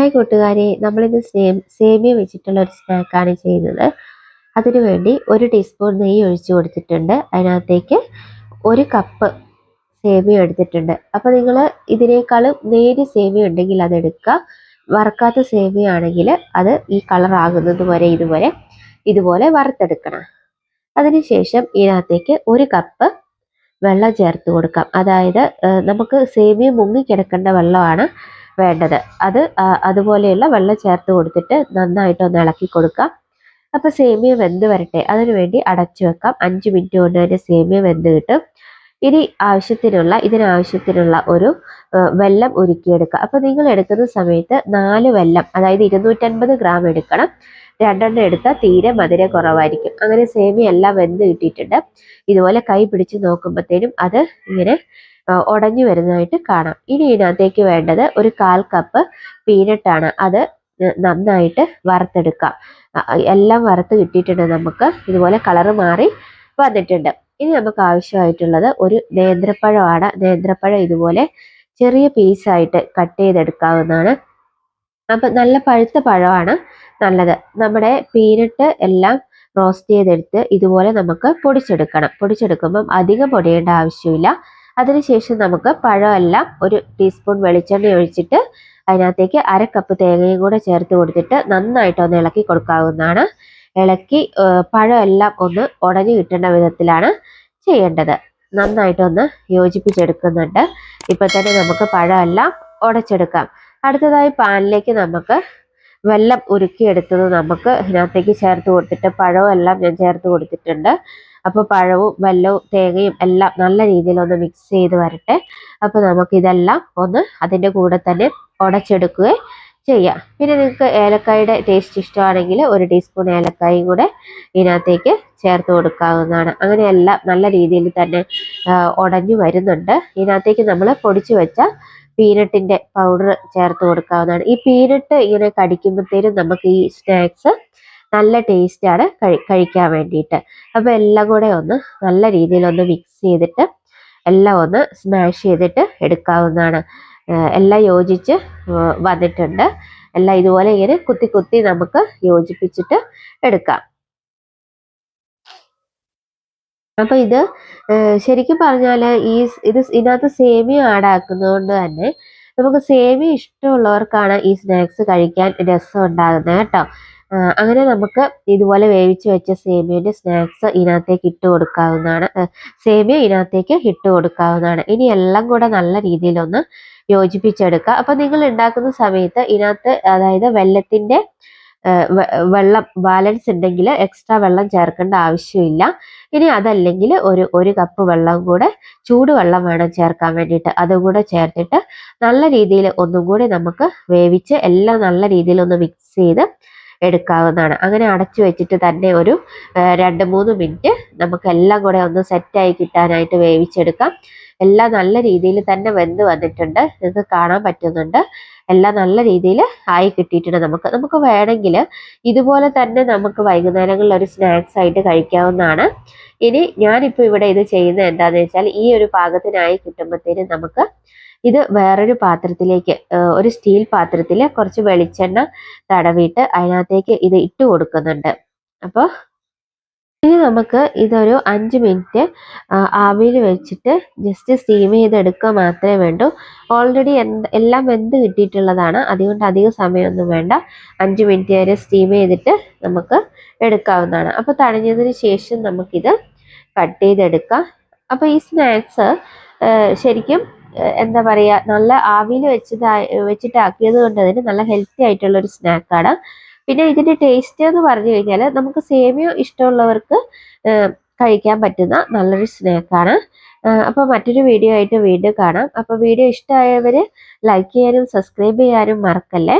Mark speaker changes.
Speaker 1: Hi കൂട്ടുകാരെ നമ്മളിന്ന് സേമിയ വെച്ചിട്ടുള്ള ഒരു സ്നാക്കാണ് ചെയ്യുന്നത്. അതിനു വേണ്ടി ഒരു ടീസ്പൂൺ നെയ്യ് ഒഴിച്ചു കൊടുത്തിട്ടുണ്ട്. അതിനകത്തേക്ക് ഒരു കപ്പ് സേമിയ എടുത്തിട്ടുണ്ട്. അപ്പോൾ നിങ്ങൾ ഇതിനേക്കാളും നേരിയ സേമിയ ഉണ്ടെങ്കിൽ അത് എടുക്കുക. വറുക്കാത്ത സേമിയ ആണെങ്കിൽ അത് ഈ കളർ ആകുന്നത് വരെ ഇതുവരെ ഇതുപോലെ വറുത്തെടുക്കണം. അതിനുശേഷം ഇതിനകത്തേക്ക് ഒരു കപ്പ് വെള്ളം ചേർത്ത് കൊടുക്കാം. അതായത് നമുക്ക് സേമിയ മുങ്ങിക്കിടക്കേണ്ട വെള്ളമാണ്. വേണ്ടത്. അത് അതുപോലെയുള്ള വെള്ളം ചേർത്ത് കൊടുത്തിട്ട് നന്നായിട്ട് ഒന്ന് ഇളക്കി കൊടുക്കാം. അപ്പോൾ സേമിയ വെന്ത് വരട്ടെ. അതിനു വേണ്ടി അടച്ചു വെക്കാം. അഞ്ച് മിനിറ്റ് കൊണ്ട് തന്നെ സേമിയ വെന്ത് കിട്ടും. ഇനി ആവശ്യത്തിനുള്ള ഇതിനാവശ്യത്തിനുള്ള ഒരു വെള്ളം ഒരുക്കിയെടുക്കുക അപ്പോൾ നിങ്ങൾ എടുക്കുന്ന സമയത്ത് നാല് വെല്ലം അതായത് ഇരുന്നൂറ്റൻപത് ഗ്രാം എടുക്കണം. രണ്ടെണ്ണം എടുത്താൽ തീരെ മധുരം കുറവായിരിക്കും. അങ്ങനെ സേമിയ എല്ലാം വെന്ത് കിട്ടിയിട്ടുണ്ട്. ഇതുപോലെ കൈ പിടിച്ച് നോക്കുമ്പോഴത്തേനും അത് ഇങ്ങനെ ഉടഞ്ഞു വരുന്നതായിട്ട് കാണാം. ഇനി ഇതിനകത്തേക്ക് വേണ്ടത് ഒരു കാൽ കപ്പ് പീനട്ടാണ് അത് നന്നായിട്ട് വറുത്തെടുക്കാം എല്ലാം വറുത്ത് കിട്ടിയിട്ടുണ്ട് നമുക്ക്. ഇതുപോലെ കളറ് മാറി വന്നിട്ടുണ്ട്. ഇനി നമുക്ക് ആവശ്യമായിട്ടുള്ളത് ഒരു നേന്ത്രപ്പഴമാണ്. നേന്ത്രപ്പഴം ഇതുപോലെ ചെറിയ പീസായിട്ട് കട്ട് ചെയ്തെടുക്കാവുന്നതാണ്. അപ്പം നല്ല പഴുത്ത പഴമാണ് നല്ലത്. നമ്മുടെ പീനട്ട് എല്ലാം റോസ്റ്റ് ചെയ്തെടുത്ത് ഇതുപോലെ നമുക്ക് പൊടിച്ചെടുക്കണം. പൊടിച്ചെടുക്കുമ്പം അധികം പൊടിയേണ്ട ആവശ്യമില്ല. അതിനുശേഷം നമുക്ക് പഴമെല്ലാം ഒരു ടീസ്പൂൺ വെളിച്ചെണ്ണ ഒഴിച്ചിട്ട് അതിനകത്തേക്ക് അര കപ്പ് തേങ്ങയും കൂടെ ചേർത്ത് കൊടുത്തിട്ട് നന്നായിട്ട് ഒന്ന് ഇളക്കി കൊടുക്കാവുന്നതാണ്. ഇളക്കി പഴമെല്ലാം ഒന്ന് ഉടഞ്ഞു കിട്ടേണ്ട വിധത്തിലാണ് ചെയ്യേണ്ടത്. നന്നായിട്ടൊന്ന് യോജിപ്പിച്ചെടുക്കുന്നുണ്ട്. ഇപ്പൊ തന്നെ നമുക്ക് പഴമെല്ലാം ഉടച്ചെടുക്കാം. അടുത്തതായി പാനിലേക്ക് നമുക്ക് വെള്ളം ഉരുക്കിയെടുത്തത് നമുക്ക് ഇതിനകത്തേക്ക് ചേർത്ത് കൊടുത്തിട്ട് പഴവും എല്ലാം ഞാൻ ചേർത്ത് കൊടുത്തിട്ടുണ്ട്. അപ്പോൾ പഴവും വെല്ലവും തേങ്ങയും എല്ലാം നല്ല രീതിയിൽ ഒന്ന് മിക്സ് ചെയ്ത് വരട്ടെ. അപ്പോൾ നമുക്കിതെല്ലാം ഒന്ന് അതിന്റെ കൂടെ തന്നെ ഉടച്ചെടുക്കുകയും ചെയ്യാം. പിന്നെ നിങ്ങൾക്ക് ഏലക്കായുടെ ടേസ്റ്റ് ഇഷ്ടമാണെങ്കിൽ ഒരു ടീസ്പൂൺ ഏലക്കായും കൂടെ ഇതിനകത്തേക്ക് ചേർത്ത് കൊടുക്കാവുന്നതാണ്. അങ്ങനെയെല്ലാം നല്ല രീതിയിൽ തന്നെ ഉടഞ്ഞു വരുന്നുണ്ട്. ഇതിനകത്തേക്ക് നമ്മൾ പൊടിച്ചു വെച്ച പീനട്ടിന്റെ പൗഡർ ചേർത്ത് കൊടുക്കാവുന്നതാണ്. ഈ പീനട്ട് ഇങ്ങനെ കടിക്കുമ്പോഴത്തേനും നമുക്ക് ഈ സ്നാക്സ് നല്ല ടേസ്റ്റാണ് കഴി കഴിക്കാൻ വേണ്ടിയിട്ട്. അപ്പോൾ എല്ലാം കൂടെ ഒന്ന് നല്ല രീതിയിൽ ഒന്ന് മിക്സ് ചെയ്തിട്ട് എല്ലാം ഒന്ന് സ്മാഷ് ചെയ്തിട്ട് എടുക്കാവുന്നതാണ്. എല്ലാം യോജിച്ച് വന്നിട്ടുണ്ട്. എല്ലാം ഇതുപോലെ ഇങ്ങനെ കുത്തി കുത്തി നമുക്ക് യോജിപ്പിച്ചിട്ട് എടുക്കാം. അപ്പൊ ഇത് ശരിക്കും പറഞ്ഞാൽ ഈ ഇത് ഇതിനകത്ത് സേമിയ ആഡാക്കുന്നത് കൊണ്ട് തന്നെ നമുക്ക് സേമിയ ഇഷ്ടമുള്ളവർക്കാണ് ഈ സ്നാക്സ് കഴിക്കാൻ രസം ഉണ്ടാകുന്നത് കേട്ടോ. അങ്ങനെ നമുക്ക് ഇതുപോലെ വേവിച്ച് വെച്ച സേമിയന്റെ സ്നാക്സ് ഇതിനകത്തേക്ക് ഇട്ട് കൊടുക്കാവുന്നതാണ്. സേമിയ ഇതിനകത്തേക്ക് ഇട്ട് കൊടുക്കാവുന്നതാണ്. ഇനി എല്ലാം കൂടെ നല്ല രീതിയിലൊന്ന് യോജിപ്പിച്ചെടുക്കുക അപ്പം നിങ്ങൾ ഉണ്ടാക്കുന്ന സമയത്ത് ഇതിനകത്ത് അതായത് വെള്ളത്തിന്റെ വെള്ളം ബാലൻസ് ഉണ്ടെങ്കിൽ എക്സ്ട്രാ വെള്ളം ചേർക്കേണ്ട ആവശ്യമില്ല. ഇനി അതല്ലെങ്കിൽ ഒരു ഒരു കപ്പ് വെള്ളം കൂടെ ചൂടുവെള്ളം വേണം ചേർക്കാൻ വേണ്ടിയിട്ട്. അതും കൂടെ ചേർത്തിട്ട് നല്ല രീതിയിൽ ഒന്നും കൂടി നമുക്ക് വേവിച്ച് എല്ലാം നല്ല രീതിയിൽ ഒന്ന് മിക്സ് ചെയ്ത് എടുക്കാവുന്നതാണ്. അങ്ങനെ അടച്ചു വെച്ചിട്ട് തന്നെ ഒരു രണ്ട് മൂന്ന് മിനിറ്റ് നമുക്ക് എല്ലാം കൂടെ ഒന്ന് സെറ്റായി കിട്ടാനായിട്ട് വേവിച്ചെടുക്കാം. എല്ലാം നല്ല രീതിയിൽ തന്നെ വെന്ത് വന്നിട്ടുണ്ട്. നിങ്ങൾക്ക് കാണാൻ പറ്റുന്നുണ്ട്. എല്ലാം നല്ല രീതിയിൽ ആയി കിട്ടിയിട്ടുണ്ട് നമുക്ക്. നമുക്ക് വേണമെങ്കിൽ ഇതുപോലെ തന്നെ നമുക്ക് വൈകുന്നേരങ്ങളിൽ ഒരു സ്നാക്സ് ആയിട്ട് കഴിക്കാവുന്നതാണ്. ഇനി ഞാനിപ്പോൾ ഇവിടെ ഇത് ചെയ്യുന്നത് എന്താണെന്ന് വെച്ചാൽ ഈ ഒരു പാകത്തിനായി കിട്ടുമ്പോഴത്തേനും നമുക്ക് ഇത് വേറൊരു പാത്രത്തിലേക്ക് ഒരു സ്റ്റീൽ പാത്രത്തിൽ കുറച്ച് വെളിച്ചെണ്ണ തടവിയിട്ട് അതിനകത്തേക്ക് ഇത് ഇട്ട് കൊടുക്കുന്നുണ്ട്. അപ്പോൾ ഇനി നമുക്ക് ഇതൊരു അഞ്ച് മിനിറ്റ് ആവിയിൽ വെച്ചിട്ട് ജസ്റ്റ് സ്റ്റീം ചെയ്തെടുക്കുക മാത്രമേ വേണ്ടൂ. ഓൾറെഡി എല്ലാം വെന്ത് കിട്ടിയിട്ടുള്ളതാണ്. അതുകൊണ്ട് അധിക സമയമൊന്നും വേണ്ട. അഞ്ച് മിനിറ്റ് വരെ സ്റ്റീം ചെയ്തിട്ട് നമുക്ക് എടുക്കാവുന്നതാണ്. അപ്പോൾ തടഞ്ഞതിന് ശേഷം നമുക്കിത് കട്ട് ചെയ്തെടുക്കാം. അപ്പോൾ ഈ സ്നാക്സ് ശരിക്കും എന്താ പറയുക നല്ല ആവിയിൽ വെച്ചത് വെച്ചിട്ടാക്കിയത് കൊണ്ട് തന്നെ നല്ല ഹെൽത്തി ആയിട്ടുള്ള ഒരു സ്നാക്കാണ് പിന്നെ ഇതിന്റെ ടേസ്റ്റ് എന്ന് പറഞ്ഞു കഴിഞ്ഞാൽ നമുക്ക് സേമിയോ ഇഷ്ടമുള്ളവർക്ക് കഴിക്കാൻ പറ്റുന്ന നല്ലൊരു സ്നാക്കാണ് അപ്പോൾ മറ്റൊരു വീഡിയോ ആയിട്ട് വീണ്ടും കാണാം. അപ്പോൾ വീഡിയോ ഇഷ്ടമായവർ ലൈക്ക് ചെയ്യാനും സബ്സ്ക്രൈബ് ചെയ്യാനും മറക്കല്ലേ?